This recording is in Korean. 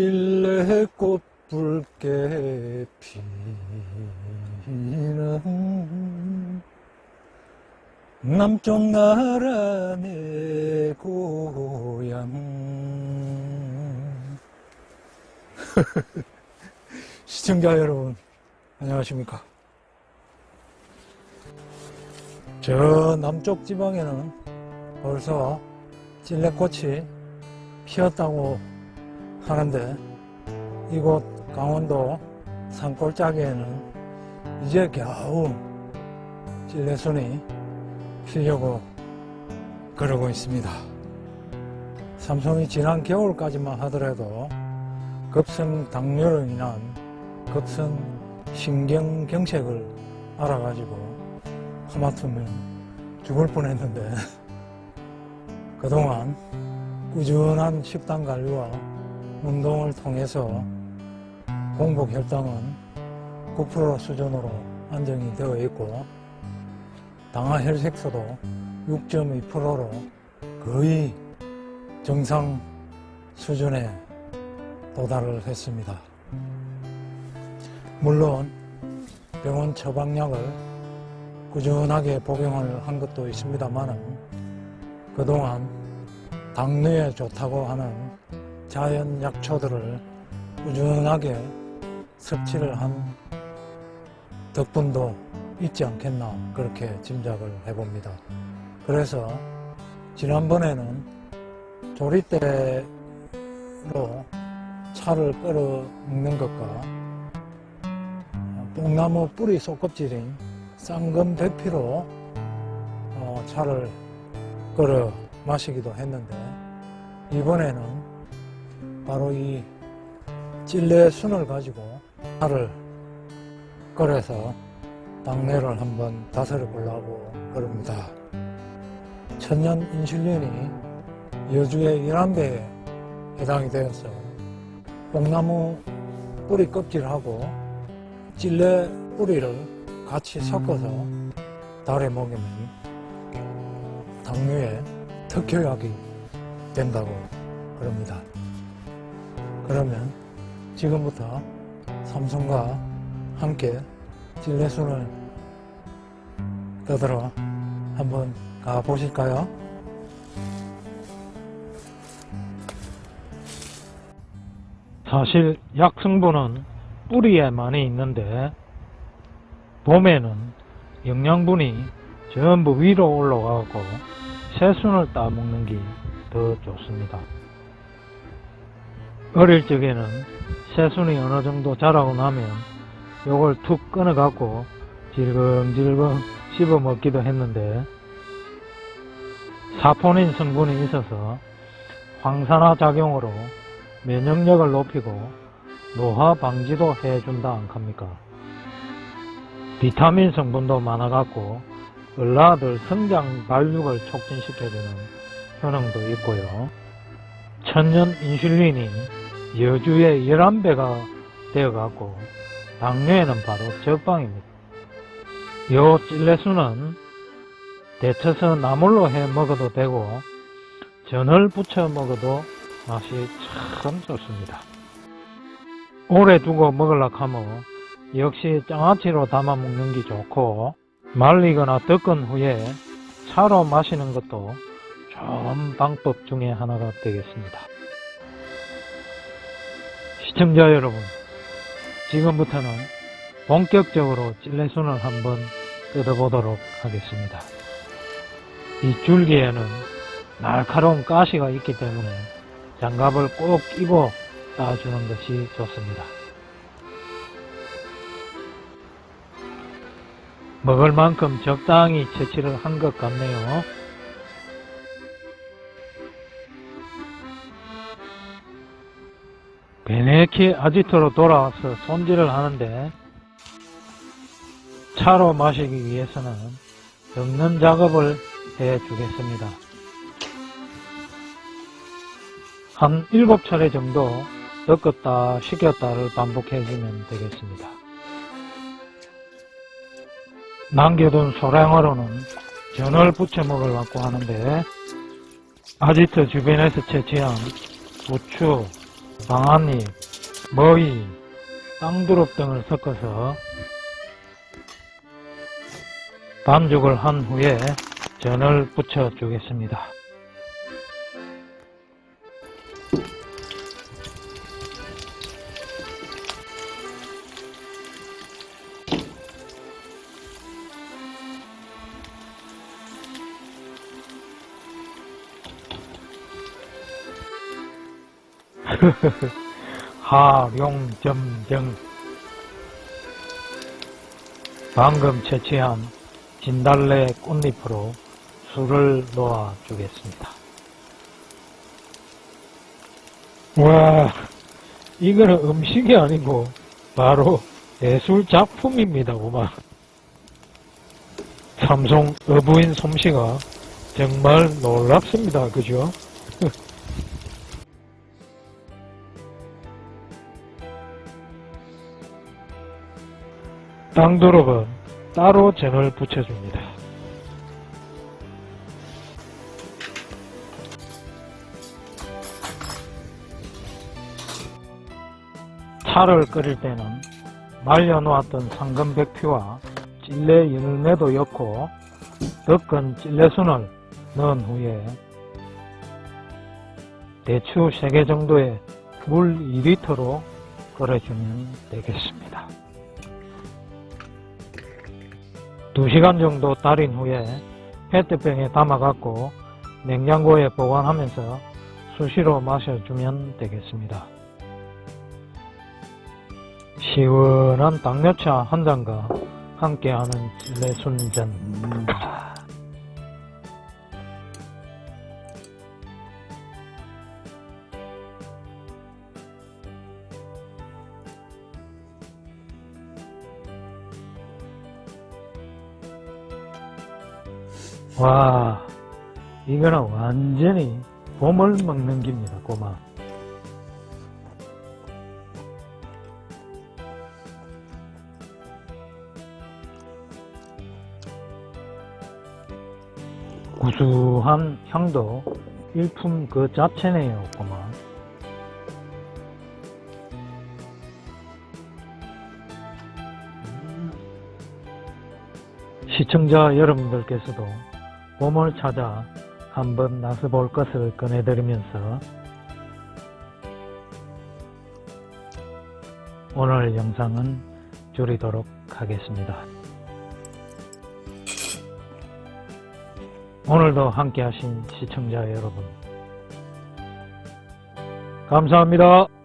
찔레꽃 붉게 피는 남쪽 나라 내 고향. 시청자 여러분 안녕하십니까? 저 남쪽 지방에는 벌써 찔레꽃이 피었다고 하는데 이곳 강원도 산골짜기에는 이제 겨우 찔레순이 피려고 그러고 있습니다. 삼성이 지난 겨울까지만 하더라도 급성 당뇨로 인한 급성 신경경색을 알아가지고 하마터면 죽을 뻔했는데 그동안 꾸준한 식단 관리와 운동을 통해서 공복 혈당은 9% 수준으로 안정이 되어 있고 당화 혈색소도 6.2%로 거의 정상 수준에 도달을 했습니다. 물론 병원 처방약을 꾸준하게 복용을 한 것도 있습니다만은 그동안 당뇨에 좋다고 하는 자연 약초들을 꾸준하게 섭취를 한 덕분도 있지 않겠나 그렇게 짐작을 해봅니다. 그래서 지난번에는 조리대로 차를 끓여 먹는 것과 뽕나무 뿌리 속껍질인 쌍금 대피로 어, 차를 끓여 마시기도 했는데 이번에는 바로 이 찔레 순을 가지고 차를 끓여서 당뇨를 한번 다스려 보려고 그럽니다. 천연 인슐린이 여주의 11배에 해당이 되어서 뽕나무 뿌리 껍질하고 찔레 뿌리를 같이 섞어서 달에 먹이면 당뇨에 특효약이 된다고 그럽니다. 그러면 지금부터 삼성과 함께 찔레순을 떠들어 한번 가보실까요? 사실 약 성분은 뿌리에 많이 있는데 봄에는 영양분이 전부 위로 올라가고 새순을 따먹는 게 더 좋습니다. 어릴 적에는 새순이 어느 정도 자라고 나면 요걸 툭 끊어갖고 질금질금 씹어 먹기도 했는데 사포닌 성분이 있어서 황산화 작용으로 면역력을 높이고 노화 방지도 해준다 않습니까? 비타민 성분도 많아갖고 을라들 성장 발육을 촉진시켜주는 효능도 있고요. 천연 인슐린이 여주의 11배가 되어갖고 당뇨에는 바로 적방입니다. 요 찔레수는 데쳐서 나물로 해 먹어도 되고 전을 부쳐 먹어도 맛이 참 좋습니다. 오래 두고 먹으려고 하면 역시 장아찌로 담아 먹는 게 좋고 말리거나 뜯은 후에 차로 마시는 것도 좋은 방법 중에 하나가 되겠습니다. 시청자 여러분, 지금부터는 본격적으로 찔레순을 한번 뜯어보도록 하겠습니다. 이 줄기에는 날카로운 가시가 있기 때문에 장갑을 꼭 끼고 따주는 것이 좋습니다. 먹을 만큼 적당히 채취를 한 것 같네요. 베네키 아지트로 돌아와서 손질을 하는데 차로 마시기 위해서는 덮는 작업을 해 주겠습니다. 한 7차례 정도 덮었다 식혔다를 반복해 주면 되겠습니다. 남겨둔 소량으로는 전을 부쳐 먹으려고 하는데 아지트 주변에서 채취한 부추, 방아잎, 머위, 땅두릅 등을 섞어서 반죽을 한 후에 전을 붙여 주겠습니다. 하룡점정 방금 채취한 진달래 꽃잎으로 술을 놓아 주겠습니다. 와, 이거는 음식이 아니고 바로 예술 작품입니다, 오만. 삼성 어부인 솜씨가 정말 놀랍습니다, 그죠? 땅두릅은 따로 전을 붙여줍니다. 차를 끓일 때는 말려놓았던 상금백피와 찔레 열매도 넣고 덕은 찔레순을 넣은 후에 대추 3개 정도의 물 2리터로 끓여주면 되겠습니다. 2시간 정도 달인 후에 페트병에 담아갖고 냉장고에 보관하면서 수시로 마셔주면 되겠습니다. 시원한 당뇨차 한 잔과 함께하는 찔레순전. 와, 이거는 완전히 봄을 먹는 기입니다, 고마. 구수한 향도 일품 그 자체네요, 고마. 시청자 여러분들께서도 봄을 찾아 한번 나서볼 것을 권해드리면서 오늘 영상은 줄이도록 하겠습니다. 오늘도 함께 하신 시청자 여러분 감사합니다.